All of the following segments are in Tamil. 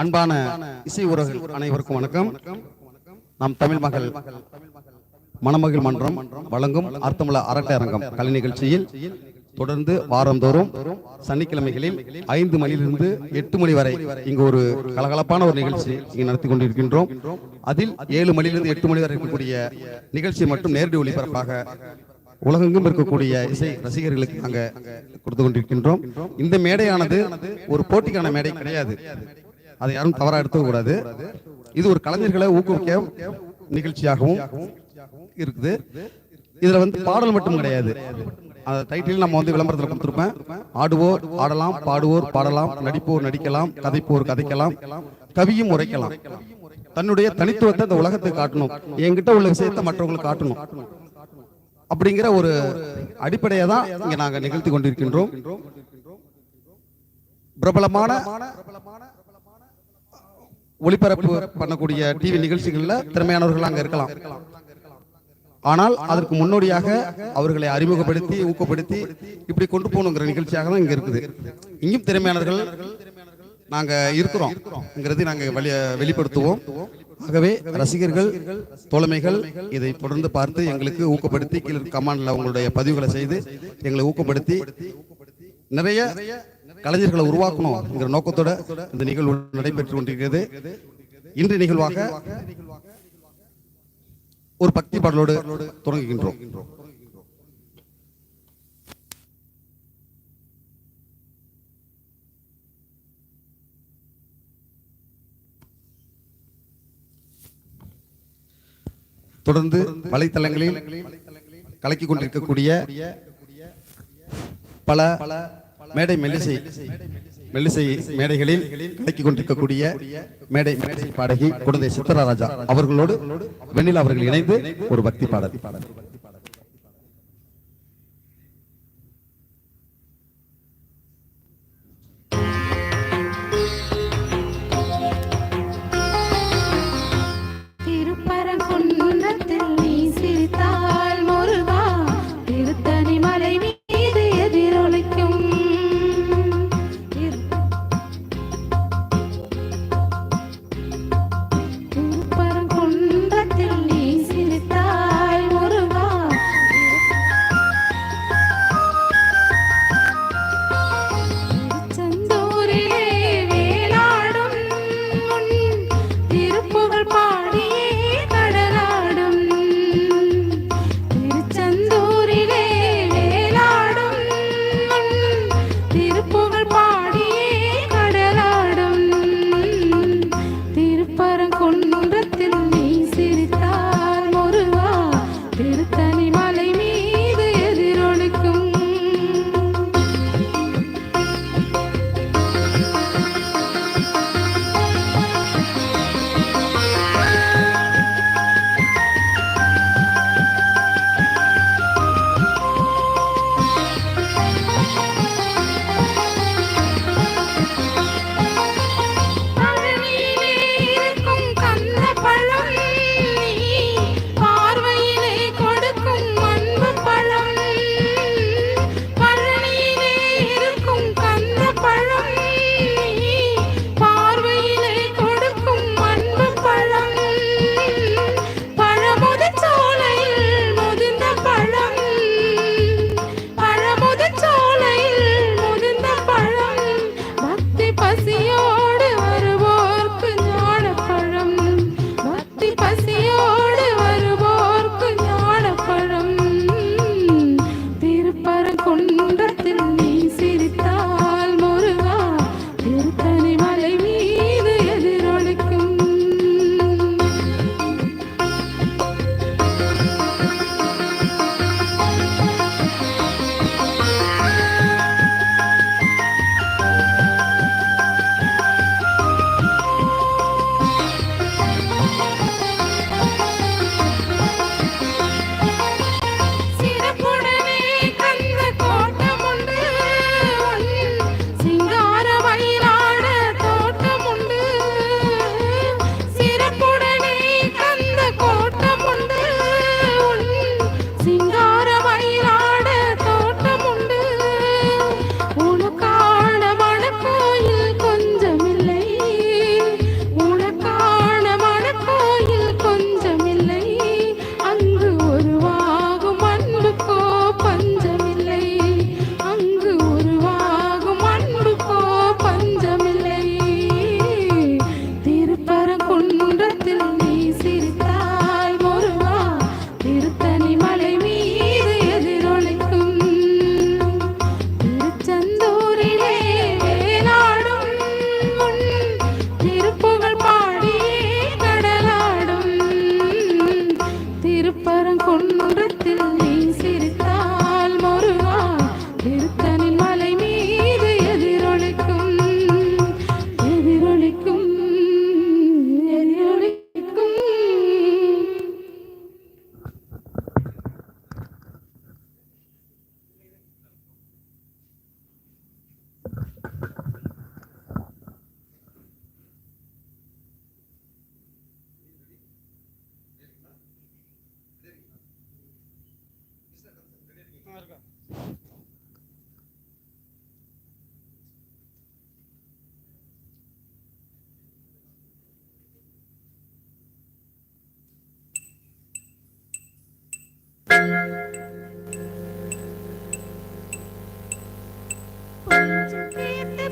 அன்பான இசை உறவுகள் அனைவருக்கும் வணக்கம். நாம் தமிழ் மகள் மணமகிழ் மன்றம் வழங்கும் அர்த்தமுள்ள அரட்டை அரங்கம் கலை நிகழ்ச்சியில் தொடர்ந்து வாரந்தோறும் சனிக்கிழமைகளில் ஐந்து மணியிலிருந்து எட்டு மணி வரை இங்கு ஒரு கலகலப்பான ஒரு நிகழ்ச்சி இங்கு நடத்தி கொண்டிருக்கின்றோம். அதில் ஏழு மணியிலிருந்து எட்டு மணி வரை இருக்கக்கூடிய நிகழ்ச்சி மட்டும் நேரடி ஒளிபரப்பாக உலகெங்கும் இருக்கக்கூடிய இசை ரசிகர்களுக்கு நாங்க கொடுத்து கொண்டிருக்கின்றோம். இந்த மேடையானது ஒரு போட்டிக்கான மேடை கிடையாது. அதை யாரும் தவறா எடுத்துக்க கூடாது. இது ஒரு கலைஞர்களை ஊக்குவிக்க நிகழ்ச்சியாகவும் இருக்குது. இதுல வந்து பாடல் மட்டும் கிடையாது. அந்த டைட்டில் நம்ம வந்து விளம்பரத்தில் கொடுத்துருப்பேன். ஆடுவோர் ஆடலாம் பாடுவோர் பாடலாம் நடிப்போர் நடிக்கலாம் கதைப்போர் கதைக்கலாம் கவியும் உரைக்கலாம். தன்னுடைய தனித்துவத்தை இந்த உலகத்துக்கு காட்டணும். என்கிட்ட உள்ள விஷயத்தை மற்றவங்களுக்கு காட்டணும். அப்படிங்கிற ஒரு அடிப்படையை தான் இங்க நாங்க நிகழ்த்தி கொண்டிருக்கின்றோம். பிரபலமான ஒளிபரப்பு பண்ணக்கூடிய டிவி நிகழ்ச்சிகள்ல திறமையானவர்கள் அங்க இருக்கலாம். ஆனால் அதற்கு முன்னோடியாக அவர்களை அறிமுகப்படுத்தி ஊக்கப்படுத்தி இப்படி கொண்டு போகணுங்கிற நிகழ்ச்சியாக தான் இங்க இருக்குது. இங்கும் திறமையானவர்கள் நாங்க இருக்கிறோம்ங்கிறது நாங்க வெளி வெளிப்படுத்துவோம். ஆகவே ரசிகர்கள் தோழமைகள் இதை தொடர்ந்து பார்த்து எங்களுக்கு ஊக்கப்படுத்தி கீழே கமாண்ட்ல உங்களுடைய பதிவுகளை செய்து எங்களை ஊக்கப்படுத்தி நிறைய கலைஞர்களை உருவாக்கணும்ங்கிற நோக்கத்தோட இந்த நிகழ்வு நடைபெற்று கொண்டிருக்கிறது. இன்று நிகழ்வாக ஒரு பக்தி பாடலோடு தொடங்குகின்றோம். தொடர்ந்து வலைத்தளங்களில் கலக்கிக் கொண்டிருக்கக்கூடிய பல மேடை மெல்லிசை மெல்லிசை மேடைகளில் கலக்கிக் கொண்டிருக்கக்கூடிய மேடை மேடை பாடகி குழந்தை சித்தராராஜா அவர்களோடு வெண்ணில் அவர்கள் இணைந்து ஒரு பக்தி பாடல்.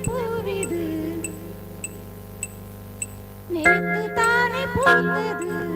பூவிது நேற்று தானே பூத்தது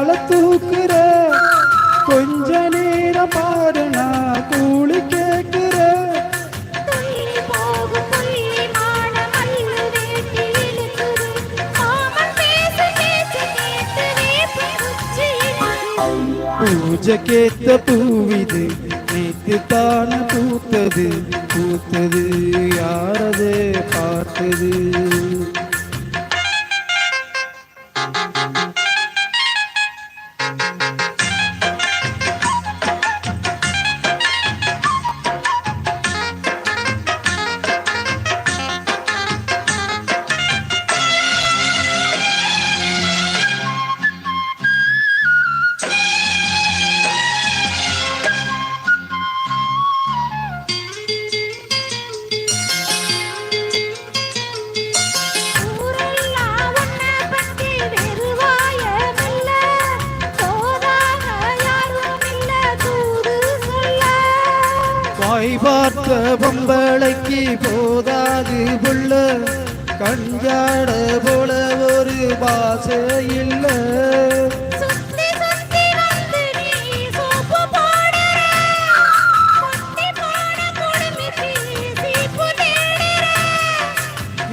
பூஜகேத்த பூவிது நேத்து தான் பூத்தது பூத்தது யாரது பார்த்தது மாய் பார்த்த பொம்பளைக்கு போதாது புள்ள. கஞ்சாட போல ஒரு பாச இல்ல.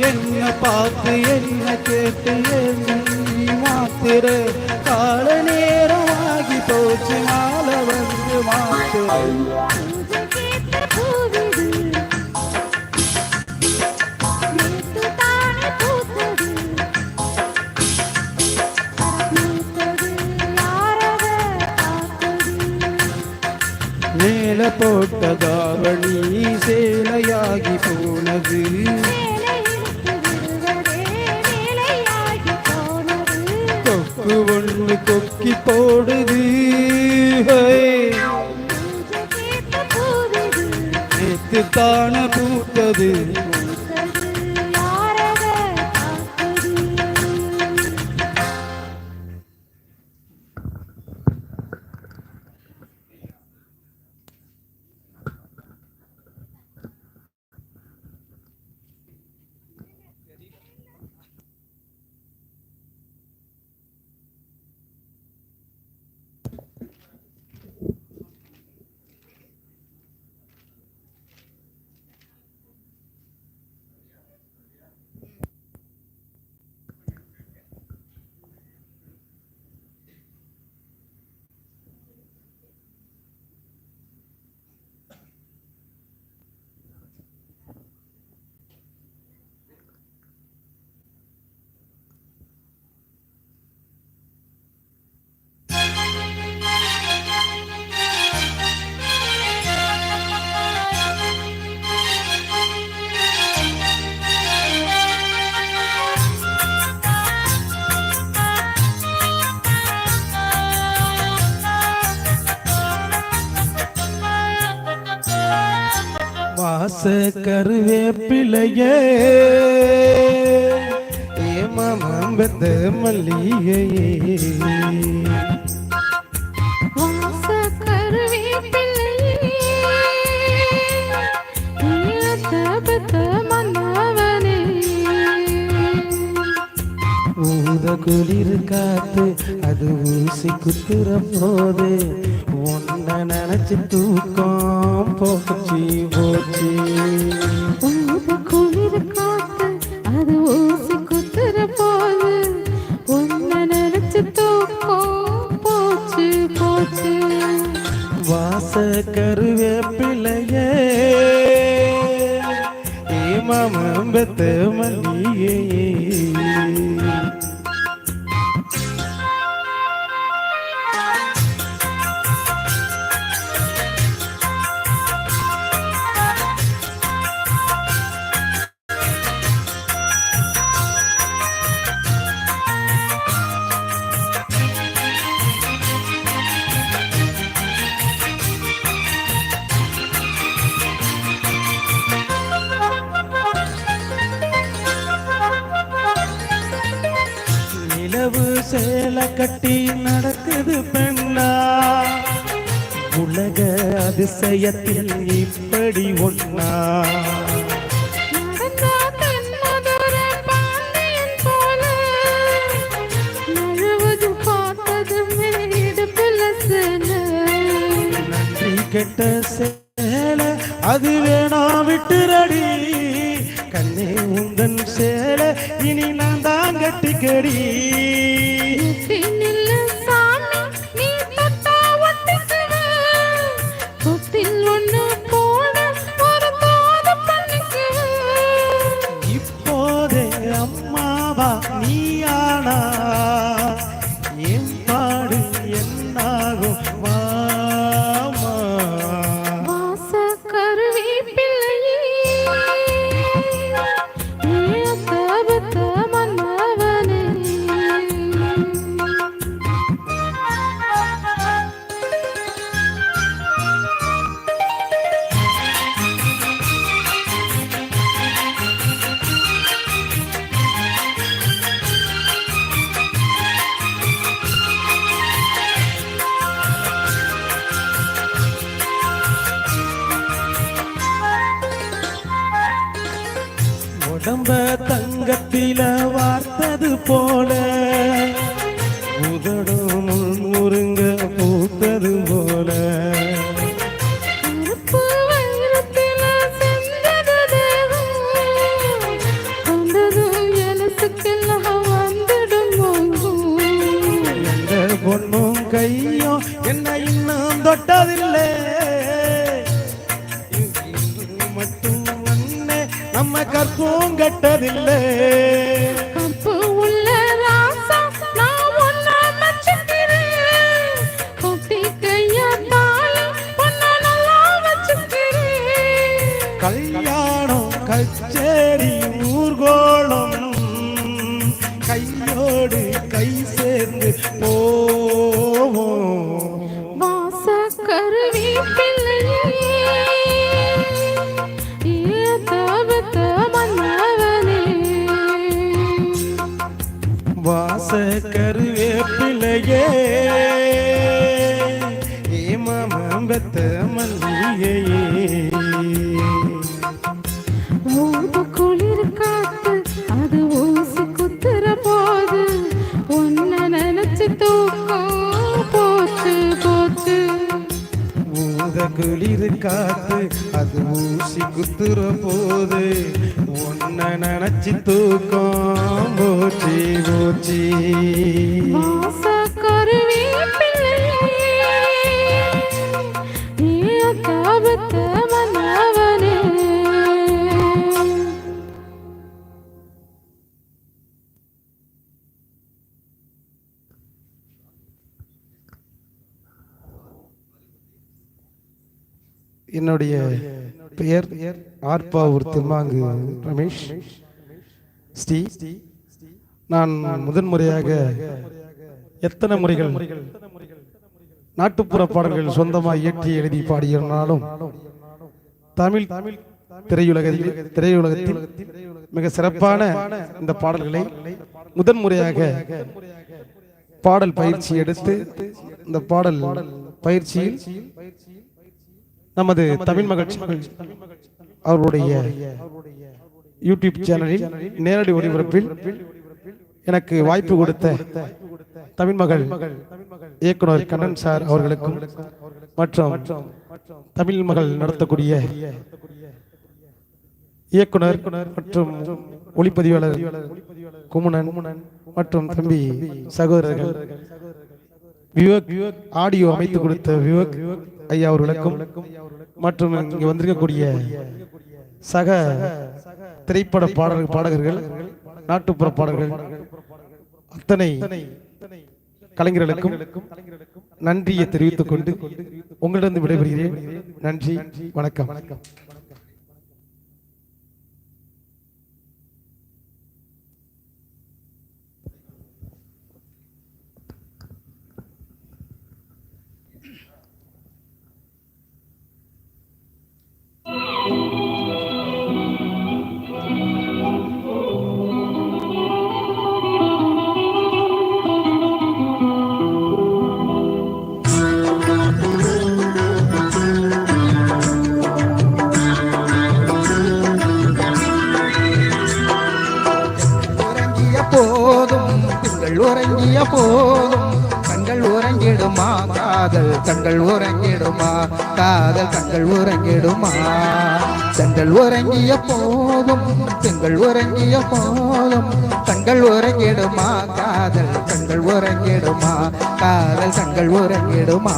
என்ன பார்த்து என்ன கேட்டு மாத்திர கால நேரம் ஆகி போச்சு மாலை வந்து மாத்திர போட்ட தாவணி சேலையாகி போனது. கொக்கு ஒன்று கொக்கி போடுது. நேத்து தான பூத்தது. பச்சை கருவேப்பிலையே. ஏமாமாம் பெத்த மல்லிகையே. ஊத குளிர் காத்து அது ஊசி குத்துற போது ஒன்று உன்னை நினைச்சு தூக்கம் போச்சு போச்சு. குளிர் காத்து அது ஊசி குத்துற போது. உன்னை நினைச்சு தூக்கம் போச்சு போச்சு. வாச கருவே மல்லியே சேலை கட்டி நடக்குது பெண்ணா. உலக அதிசயத்தில் இப்படி ஒன்னா பட்டதில்லை. மட்டும் நம்ம கற்பும் கட்டதில்லை. ஏமாம்பத்த மல்லிகையே. ஊது குளிர் காத்து அது ஊசி குத்துற போது உன்னை நினைச்சு தூக்கம் போச்சு போச்சு. ஊத குளிர் காத்து அது ஊசி குத்துற போது உன்னை நினைச்சு தூக்கம் போச்சு போச்சு. என்னுடைய பெயர் ஆர்பாவூர் திருமாங்கு ரமேஷ். ஸ்ரீ நான் முதன்முறையாக எத்தனை முறைகள் நாட்டுப்புற பாடல்கள் சொந்தமாக இயற்றி எழுதி பாடியிருந்தாலும் தமிழ் திரையுலகத்தில் திரையுலகத்தில் மிக சிறப்பான இந்த பாடல்களை முதன்முறையாக பாடல் பயிற்சி எடுத்து இந்த பாடல் பயிற்சியில் நமது தமிழ் மகள் சேனல் அவர்களுடைய யூடியூப் சேனலில் நேரடி ஒளிபரப்பில் எனக்கு வாய்ப்பு கொடுத்த தமிழ் மகள் இயக்குனர் கண்ணன் சார் அவர்களுக்கும் மற்றும் தமிழ் மகள் நடத்தக்கூடிய இயக்குனர் மற்றும் ஒளிப்பதிவாளர் குமுணன் மற்றும் தம்பி சகோதரர்கள். விவேக் ஆடியோ அமைத்து கொடுத்த விவேக் ஐயா அவர்களுக்கும் மற்றும் இங்கு வந்திருக்கக்கூடிய சக திரைப்பட பாடல் பாடகர்கள் நாட்டுப்புற பாடல்கள் அத்தனை கலைஞர்களுக்கும் நன்றியை தெரிவித்துக் கொண்டு உங்களிடம் விடைபெறுகிறேன். நன்றி வணக்கம் வணக்கம். போதும். கண்கள் உறங்கிடுமா? காதல் கண்கள் உறங்கிடுமா? காதல் கண்கள் உறங்கிடுமா? கண்கள் உறங்கிய போதும். திங்கள் உறங்கிய போதும். கண்கள் உறங்கிடுமா? காதல் கண்கள் உறங்கிடுமா? காதல் கண்கள் உறங்கிடுமா?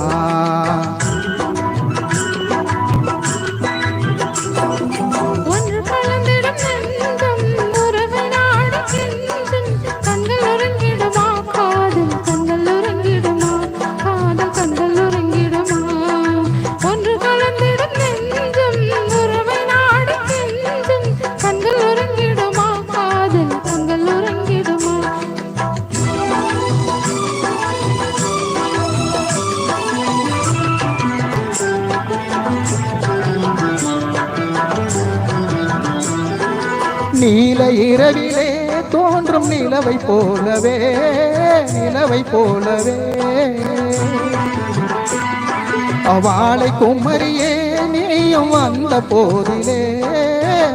நீல இரவிலே தோன்றும் நிலவை போலவே நிலவை போலவே. அவளை குமரியே நீயும் வந்த போதிலே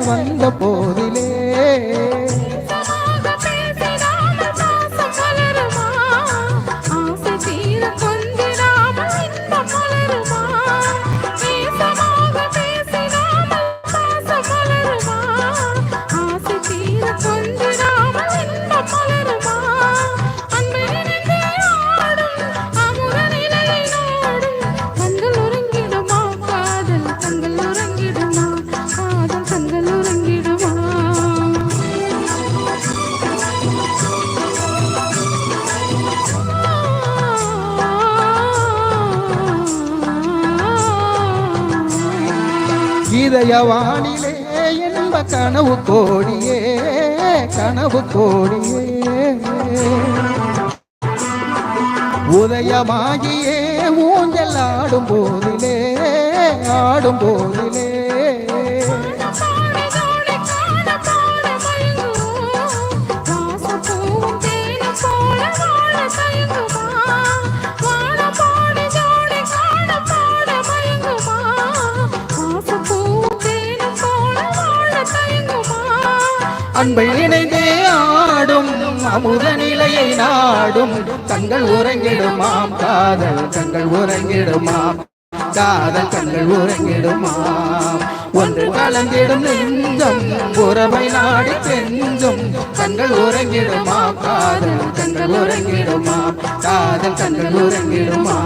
வந்த போதிலே. இதயவானிலே என்ப கனவு கோடியே கனவு கோடியே. உதயமாகியே ஊஞ்சல் ஆடும் போதிலே ஆடும் போதிலே அன்பை இணைந்தே ஆடும் அமுத நிலையை நாடும். தங்கள் உறங்கிடுமாம் காதல் தங்கள் உறங்கிடுமாம். காதல் தங்கள் உறங்கிடுமாம். ஒன்று கலந்திடும் நெஞ்சம் உறவை நாடி கெஞ்சும் தங்கள் உறங்கிடுமா காதல் தங்கள் உறங்கிடுமா காதல் தங்கள் உறங்கிடுமா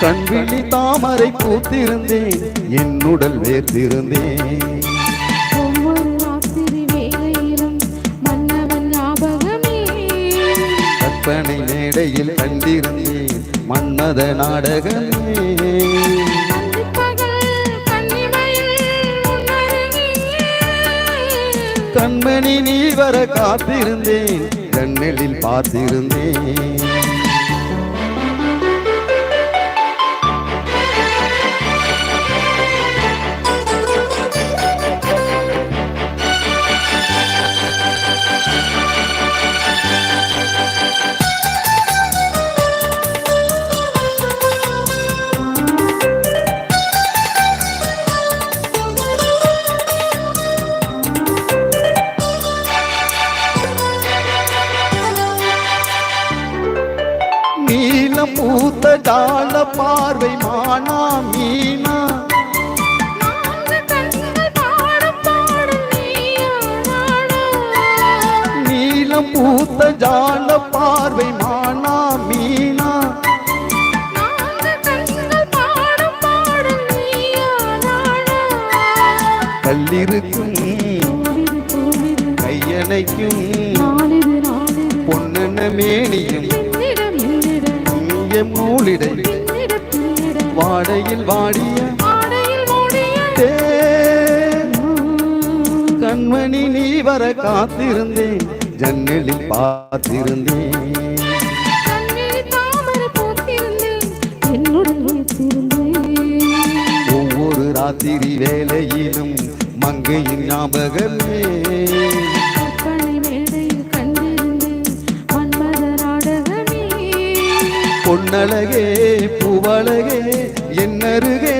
கண்விழி தாமரை பூத்திருந்தேன் வேர்த்திருந்தேன். வேளையிலும் மன்னவன் ஞாபகமே கற்பனை மேடையில் கண்டிருந்தேன் மன்மத நாடகமே. கண்மணி நீ வர காத்திருந்தேன் கண்ணலில் பார்த்திருந்தேன். கல்லிருக்கும் கையணைக்கும். நாளிது பொன்னென்ன மேனியும். என்னிடம் என்னிடம் இங்கே மூளிடை வாடையில் வாடிய கண்மணி நீ வர காத்திருந்தேன். ஜன்னலில் பார்த்திருந்தேன். என்னுடன் ஒவ்வொரு ராத்திரி வேலையிலும் மங்கையின் ஞாபகமே. பொன்னழகே பூவழகே என்னருகே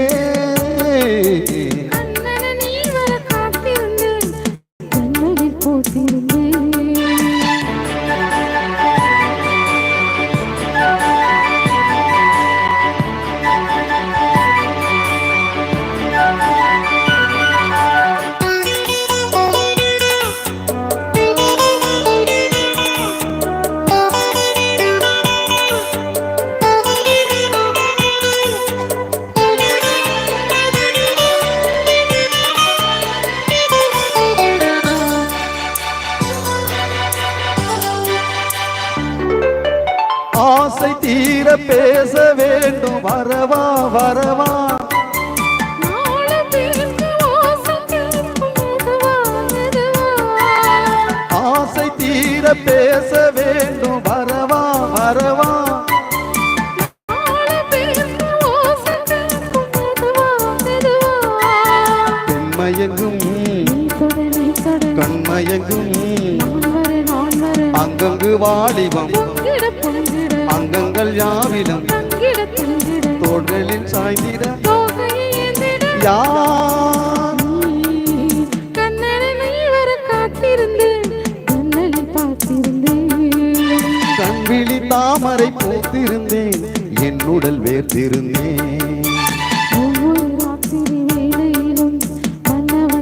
பேச வேண்டும். வரவா வரவா. ஆசை தீர பேச வேண்டும். வரவா வரவா. பெண்மயங்கும் கண்மயங்கும். அங்கங்கு வாலிபம்.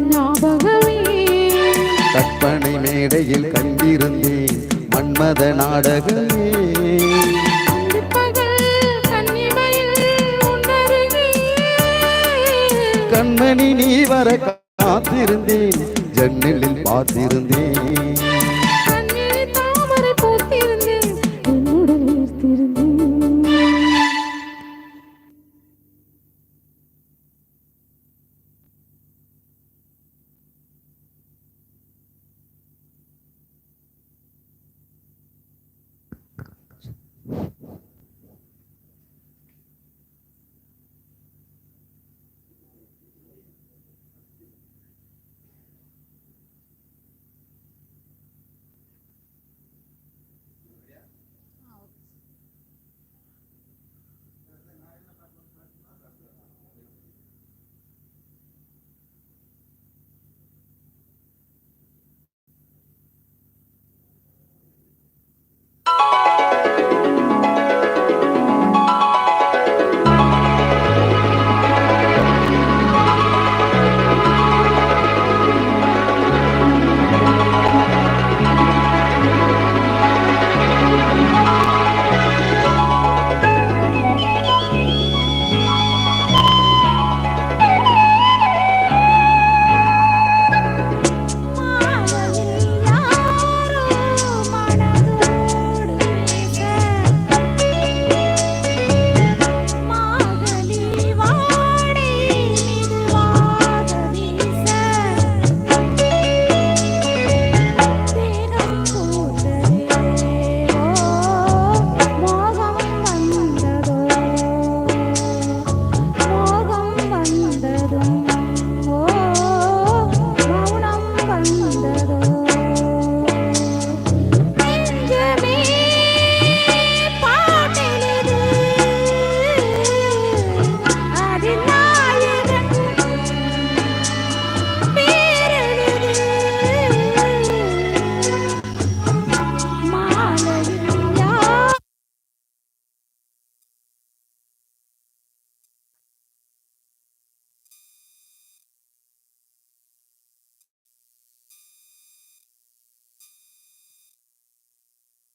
ஞாபகமே. கற்பனை மேடையில் கண்டிருந்தேன். மன்மத நாடகமே. கண்மணி நீ வர காத்திருந்தேன். ஜன்னலில் பார்த்திருந்தேன்.